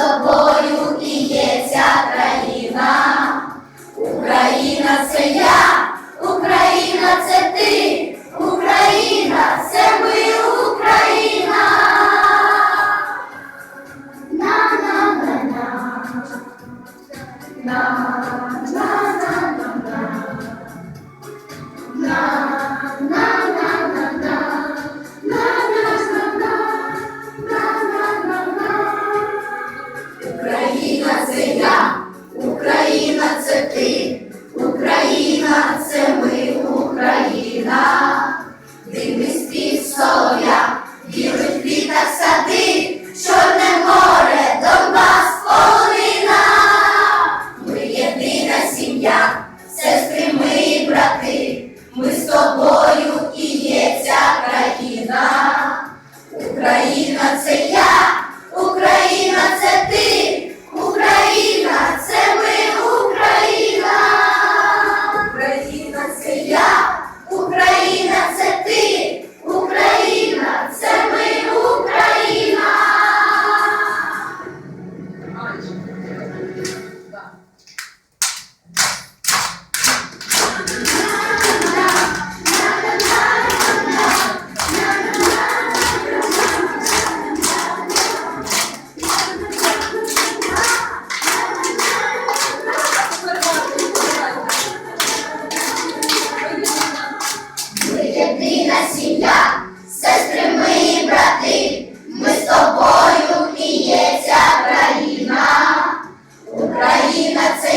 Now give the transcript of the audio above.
тобою і є ця країна. Україна це я, Україна це ти, Україна це ми, Україна. На на на на на на на на на брати. Ми з тобою Gracias.